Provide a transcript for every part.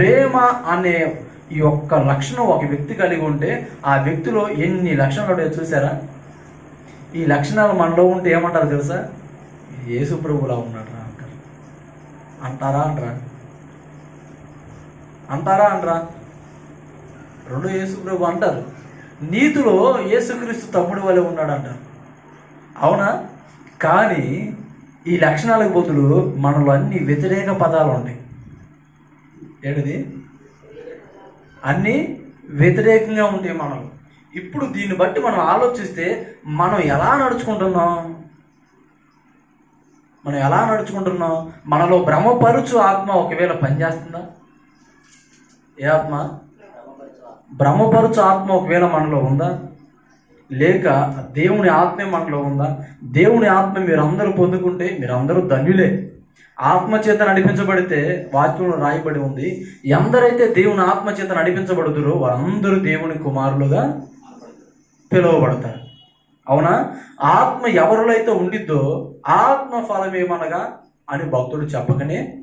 ప్రేమ అనే ఈ ఒక్క లక్షణం ఒక వ్యక్తి కలిగి ఉంటే ఆ వ్యక్తిలో ఎన్ని లక్షణాలు ఉన్నాయో చూసారా ఈ లక్షణాలు మనలో ఉంటే ఏమంటారు తెలుసా? యేసు ప్రభులా ఉన్నాడు రా అంటారు. అంటారా అంటారా? అంటారా అంటారా? రెండు యేసు ప్రభు అంటారు. నీతిలో యేసుక్రీస్తు తమ్ముడు వలె ఉన్నాడు అంటారు. అవునా? కానీ ఈ లక్షణాలకు బదులు మనలో అన్ని వ్యతిరేక పదాలు ఉంటాయి. ఏంటిది అన్నీ వ్యతిరేకంగా ఉంటాయి మనం ఇప్పుడు దీన్ని బట్టి మనం ఆలోచిస్తే మనం ఎలా నడుచుకుంటున్నాం? మనం ఎలా నడుచుకుంటున్నాం? మనలో భ్రమపరుచు ఆత్మ ఒకవేళ పనిచేస్తుందా? ఏ ఆత్మ? భ్రమపరుచు ఆత్మ ఒకవేళ మనలో ఉందా? లేక దేవుని ఆత్మే మనలో ఉందా? దేవుని ఆత్మ మీరందరూ పొందుకుంటే మీరందరూ ధన్యులే. ఆత్మ చేత నడిపించబడితే వాక్యంలో రాయబడి ఉంది. ఎందరైతే దేవుని ఆత్మ చేత నడిపించబడుతురో వారందరూ దేవుని కుమారులుగా పిలువబడతారు. అవునా? ఆత్మ ఎవరిలో అయితే ఉండిద్దో ఆత్మ ఫలం ఏమనగా అని భక్తుడు చెప్పకనే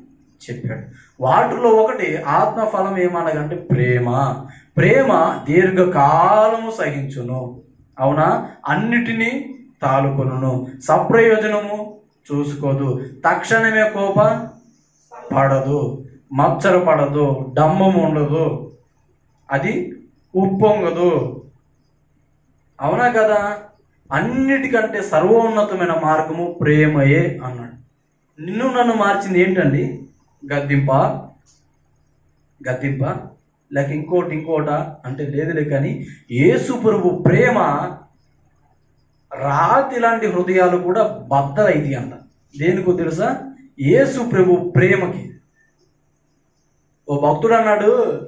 చెప్పాడు. వాటిలో ఒకటి ఆత్మ ఫలం ఏమనగా అంటే ప్రేమ. ప్రేమ దీర్ఘకాలము సహించును. అవునా? అన్నిటినీ తాలుకొను సప్రయోజనము చూసుకోదు. తక్షణమే కోప పడదు. మచ్చర పడదు. డమ్మం ఉండదు. అది ఉప్పొంగదు. అవునా కదా? అన్నిటికంటే సర్వోన్నతమైన మార్గము ప్రేమయే అన్నాడు. నిన్ను నన్ను మార్చింది ఏంటండి? గద్దింప గద్దింప లేక ఇంకోటి ఇంకోట అంటే లేదులే కానీ యేసు ప్రభు ప్రేమ రాతి లాంటి హృదయాలు కూడా బద్దలైతి అంట. దేనికో తెలుసా? యేసు ప్రభు ప్రేమకి. ఓ భక్తుడు అన్నాడు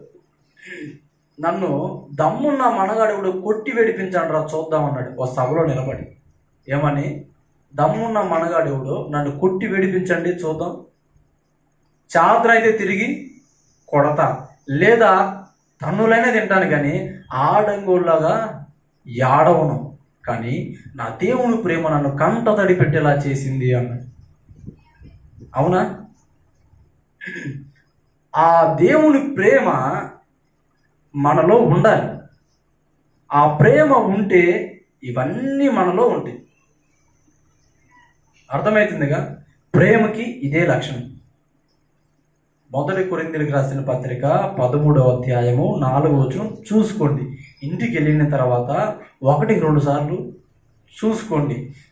నన్ను దమ్మున్న మనగాడు కొట్టి వెడిపించాడు రా చూద్దాం అన్నాడు. ఓ సభలో నిలబడి. ఏమని? దమ్మున్న మనగాడెవడు నన్ను కొట్టి వేడిపించండి చూద్దాం. చాద్ర అయితే తిరిగి కొడతా. లేదా తన్నులైనా తింటాను కానీ ఆడంగోళ్ళగా యాడవను. కానీ నా దేవుని ప్రేమ నన్ను కంట తడి పెట్టేలా చేసింది అన్నాడు. అవునా? ఆ దేవుని ప్రేమ మనలో ఉండాలి. ఆ ప్రేమ ఉంటే ఇవన్నీ మనలో ఉంటాయి. అర్థమవుతుందిగా ప్రేమకి ఇదే లక్షణం. మొదటి కొరిందులకు రాసిన పత్రిక పదమూడవ అధ్యాయము నాలుగో వచనం చూసుకోండి. ఇంటికి వెళ్ళిన తర్వాత ఒకటికి రెండు సార్లు చూసుకోండి.